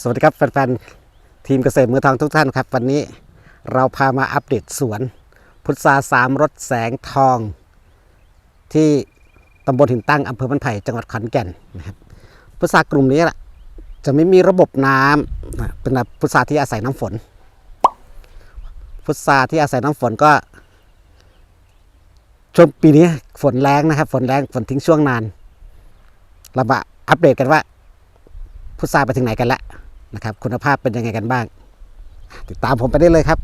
สวัสดีครับแฟนๆทีมเกษตรมือทองทุกท่านครับ วันนี้เราพามาอัปเดตสวน พุทราสามรสแสงทอง ที่ตำบลหินตั้งอำเภอบ้านไผ่จังหวัดขอนแก่นนะครับพุทรากลุ่มนี้แหละจะไม่มีระบบน้ำเป็นแบบพุทราที่อาศัยน้ำฝน พุทราที่อาศัยน้ำฝนก็ช่วงปีนี้ฝนแรงนะครับ ฝนแรงฝนทิ้งช่วงนานเรามาอัปเดตกันว่าพุทราไปถึงไหนกันแล้ว นะครับคุณภาพเป็นยังไงกันบ้าง ติดตามผมไปได้เลยครับ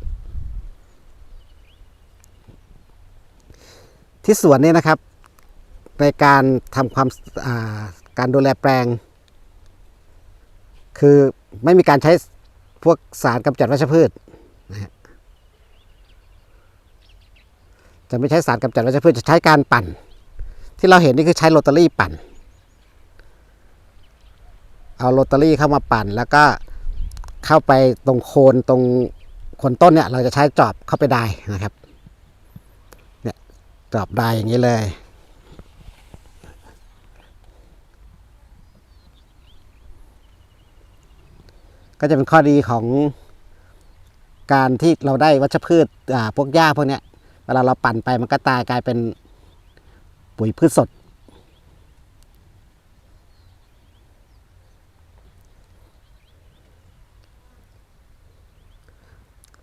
ที่สวนนี้นะครับ ในการทำความาการดูแลแปลง คือไม่มีการใช้พวกสารกำจัดวัชพืชนะฮะจะไม่ใช้สารกำจัดวัชพืชจะใช้การปั่น ที่เราเห็นนี่คือใช้โรตารี่ปั่น เอาโรตารี่เข้ามาปั่น แล้วก็เข้าไปตรงโคนตรงคนต้นเนี่ย เราจะใช้จอบเข้าไปได้นะครับ เนี่ยจอบได้อย่างนี้เลยก็จะเป็นข้อดีของการที่เราได้วัชพืชพวกหญ้าพวกเนี้ย เวลาเราปั่นไปมันก็ตายกลายเป็นปุ๋ยพืชสด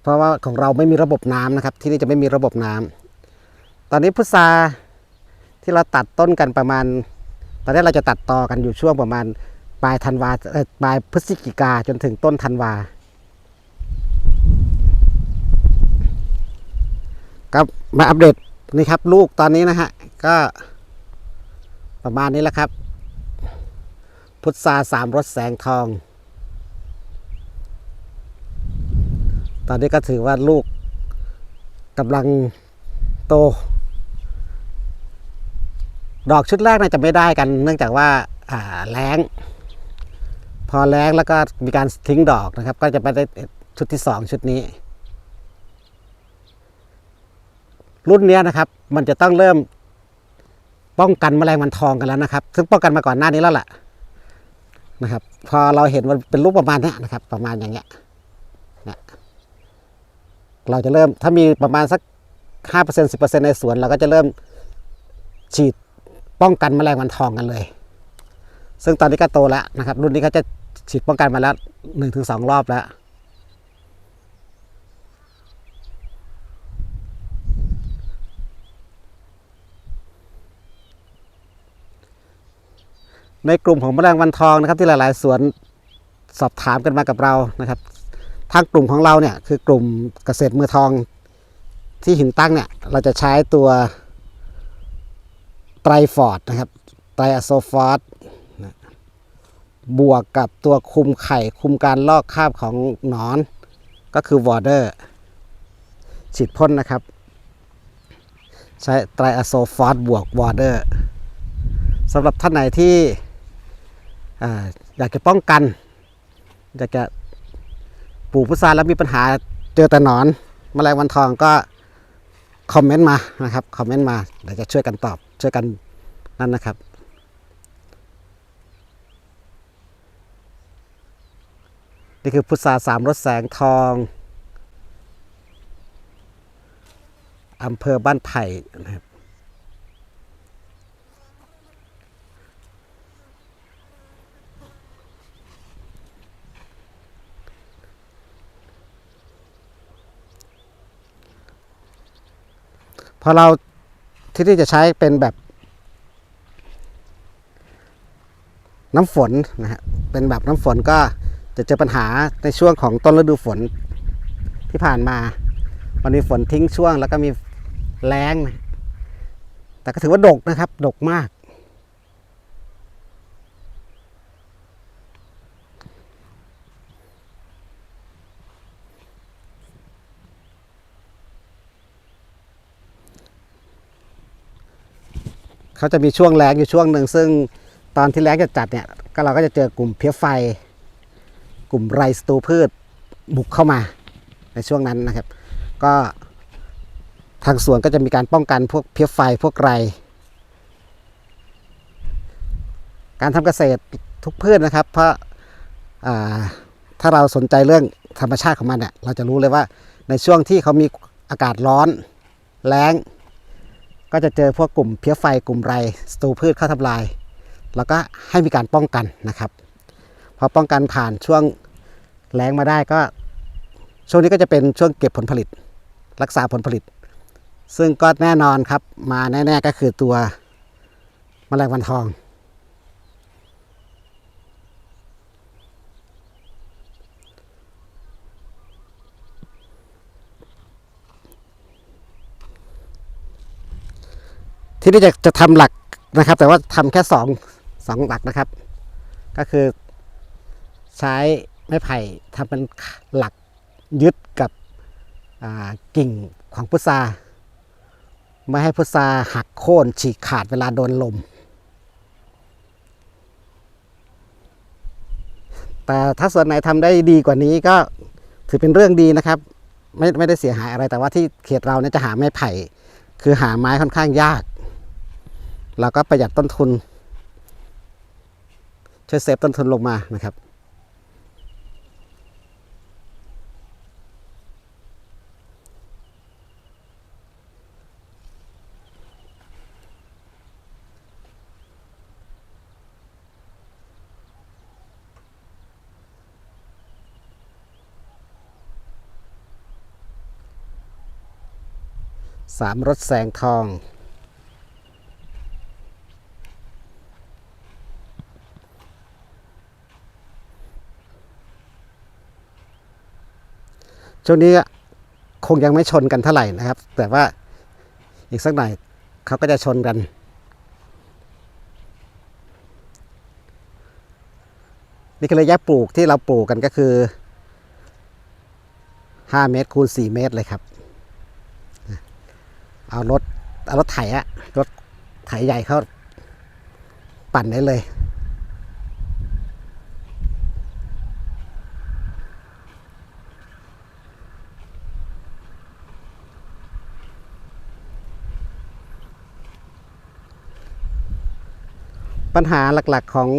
เพราะว่าของเราไม่มีระบบน้ำนะครับ ที่นี่จะไม่มีระบบน้ำตอนนี้พุทราที่เราตัดต้นกันประมาณ ตอนนี้เราจะตัดต่อกันอยู่ช่วงประมาณปลายธันวาปลายพฤศจิกาจนถึงต้นธันวาก็มาอัปเดตนี่ครับ ลูกตอนนี้นะฮะก็ประมาณนี้แหละครับ พุทราสามรสแสงทอง ตอนนี้ก็ถือว่าลูกกำลังโต ดอกชุดแรกน่าจะไม่ได้กัน เนื่องจากว่าอ่าแรงพอแรงแล้วก็มีการทิ้งดอกนะครับ ก็จะไปได้ชุดที่สองชุดนี้ รุ่นนี้นะครับ มันจะต้องเริ่มป้องกันแมลงวันทองกันแล้วนะครับ ซึ่งป้องกันมาก่อนหน้านี้แล้วล่ะนะครับ พอเราเห็นมันเป็นรูปประมาณนี้นะครับ ประมาณอย่างเงี้ย เราจะเริ่มถ้ามีประมาณสักห้าเปอร์เซ็นสิบเปอร์เซ็นในสวนเราก็จะเริ่มฉีดป้องกันแมลงวันทองกันเลย ซึ่งตอนนี้ก็โตแล้วนะครับ รุ่นนี้เขาจะฉีดป้องกันมาแล้วหนึ่งถึงสองรอบแล้ว ในกลุ่มของแมลงวันทองนะครับ ที่หลาย ๆ สวนสอบถามกันมากับเรานะครับ ทางกลุ่มของเราเนี่ยคือกลุ่มเกษตรมือทองที่หินตั้งเนี่ยเราจะใช้ตัวไตรฟอร์ดนะครับไตรอะโซฟอสนะบวกกับตัวคุมไข่คุมการลอกคราบของหนอน ก็คือวอเดอร์ฉีดพ่นนะครับ ใช้ไตรอะโซฟอสบวกวอเดอร์สำหรับท่านไหนที่ออยากจะป้องกัน อยากจะ ปลูกพุทราแล้วมีปัญหาเจอแต่หนอนแมลงวันทองก็คอมเมนต์มานะครับคอมเมนต์มาเดี๋ยวจะช่วยกันตอบช่วยกันนั่นนะครับ นี่คือพุทราสามรสแสงทองอำเภอบ้านไผ่นะครับ พอเราที่ที่จะใช้เป็นแบบ น้ำฝนนะฮะเป็นแบบน้ำฝนก็จะเจอปัญหาในช่วงของต้นฤดูฝนที่ผ่านมา มันมีฝนทิ้งช่วงแล้วก็มีแรงนะแต่ก็ถือว่าดกนะครับ ดกมาก เขาจะมีช่วงแรงอยู่ช่วงหนึ่งซึ่งตอนที่แรงจะจัดเนี่ยก็เราก็จะเจอกลุ่มเพี้ยไฟ กลุ่มไรสตูพืชบุกเข้ามาในช่วงนั้นนะครับ ก็ทางสวนก็จะมีการป้องกันพวกเพี้ยไฟพวกไร การทำเกษตรทุกพืชนะครับ เพราะาถ้าเราสนใจเรื่องธรรมชาติของมันเนี่ยเราจะรู้เลยว่าในช่วงที่เขามีอากาศร้อน แล้ง ก็จะเจอพวกกลุ่มเพี้ยไฟกลุ่มไรศัตรูพืชเข้าทำลาย แล้วก็ให้มีการป้องกันนะครับ พอป้องกันผ่านช่วงแล้งมาได้ก็ช่วงนี้ก็จะเป็นช่วงเก็บผลผลิต รักษาผลผลิต ซึ่งก็แน่นอนครับมาแน่ ๆ ก็คือตัวแมลงวันทอง ที่นี่จะจะทำหลักนะครับ แต่ว่าทำแค่สองสองหลักนะครับ ก็คือใช้ไม้ไผ่ทำเป็นหลักยึดกับกิ่งของพุทราไม่ให้พุทราหักโค่นฉีกขาดเวลาโดนลม แต่ถ้าส่วนไหนทำได้ดีกว่านี้ก็ถือเป็นเรื่องดีนะครับ ไม่ไม่ได้เสียหายอะไรแต่ว่าที่เขตเราเนี่ยจะหาไม้ไผ่ คือหาไม้ค่อนข้างยาก เราก็ประหยัดต้นทุน ช่วยเซฟต้นทุนลงมานะครับสามรถแสงทอง ช่วงนี้คงยังไม่ชนกันเท่าไหร่นะครับ แต่ว่าอีกสักหน่อยเขาก็จะชนกัน นี่คือระยะปลูกที่เราปลูกกันก็คือ 5 เมตรคูณ 4 เมตรเลยครับ เอารถเอารถไถอะรถไถใหญ่เขาปั่นได้เลย ปัญหาหลักๆของ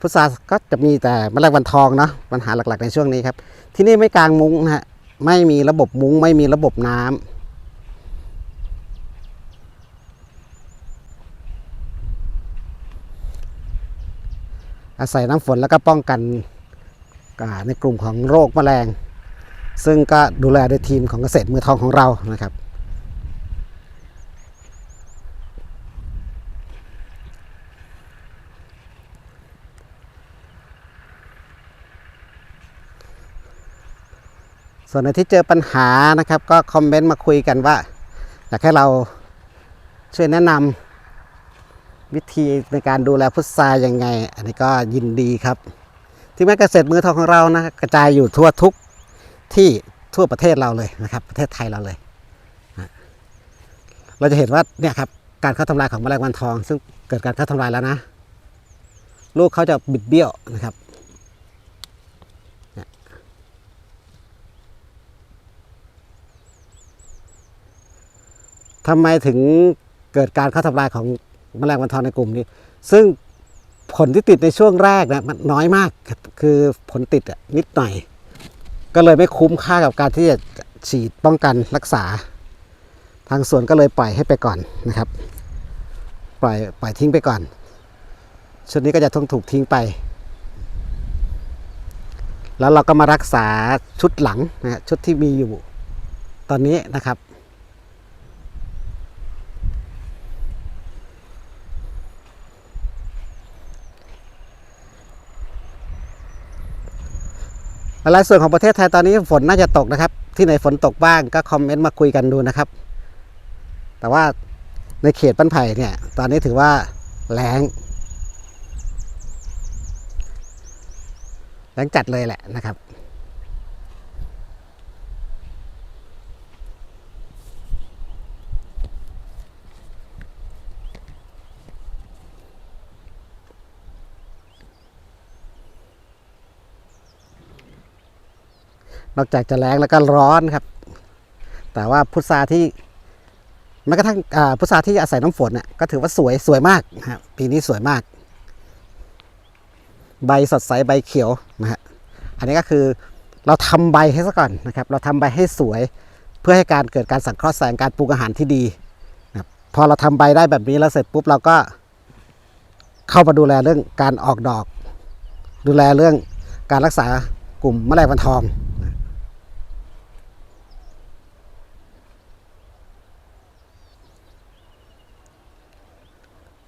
พุทราก็จะมีแต่แมลงวันทองเนาะปัญหาหลักๆในช่วงนี้ครับ ที่นี่ไม่กางมุ้งนะฮะไม่มีระบบมุ้งไม่มีระบบน้ำอาศัยน้ำฝนแล้วก็ป้องกันในกลุ่มของโรคแมลง ซึ่งก็ดูแลโดยทีมของเกษตรมือทองของเรานะครับ ส่วนในที่เจอปัญหานะครับ ก็คอมเมนต์มาคุยกันว่าอยากให้เราช่วยแนะนำวิธีในการดูแลพุทรายังไง อันนี้ก็ยินดีครับ ที่แม้เกษตรมือทองของเรานะกระจายอยู่ทั่วทุกที่ทั่วประเทศเราเลยนะครับ ประเทศไทยเราเลย เราจะเห็นว่าเนี่ยครับการเข้าทำลายของแมลงวันทอง ซึ่งเกิดการเข้าทำลายแล้วนะ ลูกเขาจะบิดเบี้ยวนะครับ ทำไมถึงเกิดการเข้าทำลายของแมลงวันทองในกลุ่มนี้ ซึ่งผลที่ติดในช่วงแรกนะมันน้อยมากคือผลติดนิดหน่อย ก็เลยไม่คุ้มค่ากับการที่จะฉีดป้องกันรักษา ทางสวนก็เลยปล่อยให้ไปก่อนนะครับ ปล่อยปล่อยทิ้งไปก่อน ชุดนี้ก็จะต้องถูกทิ้งไป แล้วเราก็มารักษาชุดหลังนะฮะชุดที่มีอยู่ตอนนี้นะครับ หลายส่วนของประเทศไทยตอนนี้ฝนน่าจะตกนะครับ ที่ไหนฝนตกบ้างก็คอมเมนต์มาคุยกันดูนะครับ แต่ว่าในเขตบ้านไผ่เนี่ยตอนนี้ถือว่าแรงแรงจัดเลยแหละนะครับ นอกจากจะแรงแล้วก็ร้อนครับ แต่ว่าพุทราที่แม้กระทั่งพุทราที่อาศัยน้ำฝนเนี่ยก็ถือว่าสวยสวยมากนะปีนี้สวยมาก ใบสดใสใบเขียวนะฮะอันนี้ก็คือเราทำใบให้ซะก่อนนะครับ เราทำใบให้สวยเพื่อให้การเกิดการสังเคราะห์แสงการปรุงอาหารที่ดีนะพอเราทำใบได้แบบนี้แล้วเสร็จปุ๊บเราก็เข้ามาดูแลเรื่องการออกดอก ดูแลเรื่องการรักษากลุ่มแมลงวันทอง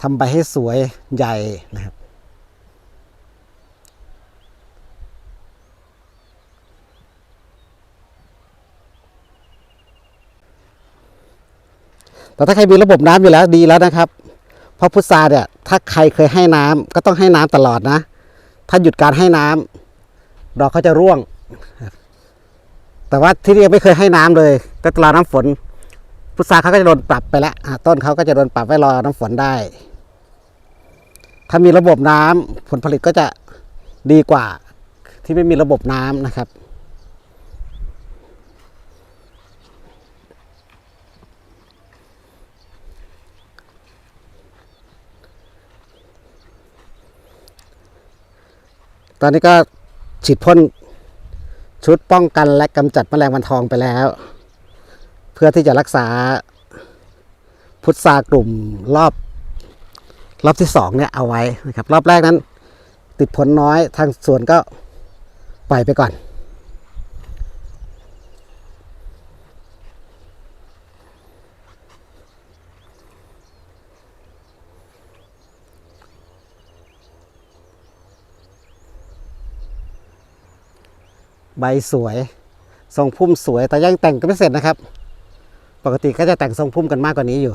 ทำใบให้สวยใหญ่นะครับ แต่ถ้าใครมีระบบน้ำอยู่แล้วดีแล้วนะครับ เพราะพุทราเนี่ยถ้าใครเคยให้น้ำก็ต้องให้น้ำตลอดนะ ถ้าหยุดการให้น้ำดอกเขาจะร่วง แต่ว่าที่นี่ไม่เคยให้น้ำเลยก็รอน้ำฝนพุทราเขาก็จะโดนปรับไปแล้วต้นเขาก็จะโดนปรับไว้รอน้ำฝนได้ ถ้ามีระบบน้ำผลผลิตก็จะดีกว่า ที่ไม่มีระบบน้ำนะครับ ตอนนี้ก็ฉีดพ่นชุดป้องกันและกำจัดแมลงวันทองไปแล้ว เพื่อที่จะรักษาพุทรากลุ่มรอบ รอบที่สองเนี่ยเอาไว้นะครับ รอบแรกนั้น ติดผลน้อยทางสวนก็ปล่อยไปก่อน ใบสวย ทรงพุ่มสวยแต่ยังแต่งก็ไม่เสร็จนะครับ ปกติก็จะแต่งทรงพุ่มกันมากกว่านี้อยู่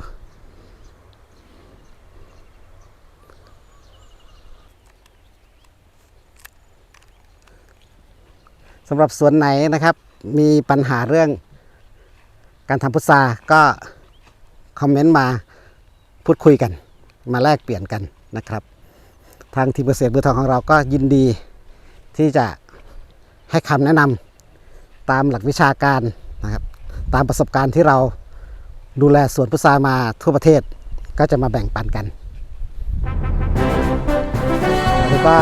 สำหรับสวนไหนนะครับ มีปัญหาเรื่องการทำพุทราก็คอมเมนต์มาพูดคุยกัน มาแลกเปลี่ยนกันนะครับ ทางทีมเกษตรมือทองของเราก็ยินดีที่จะให้คำแนะนำตามหลักวิชาการนะครับ ตามประสบการณ์ที่เราดูแลสวนพุทรามาทั่วประเทศก็จะมาแบ่งปันกันแล้วก็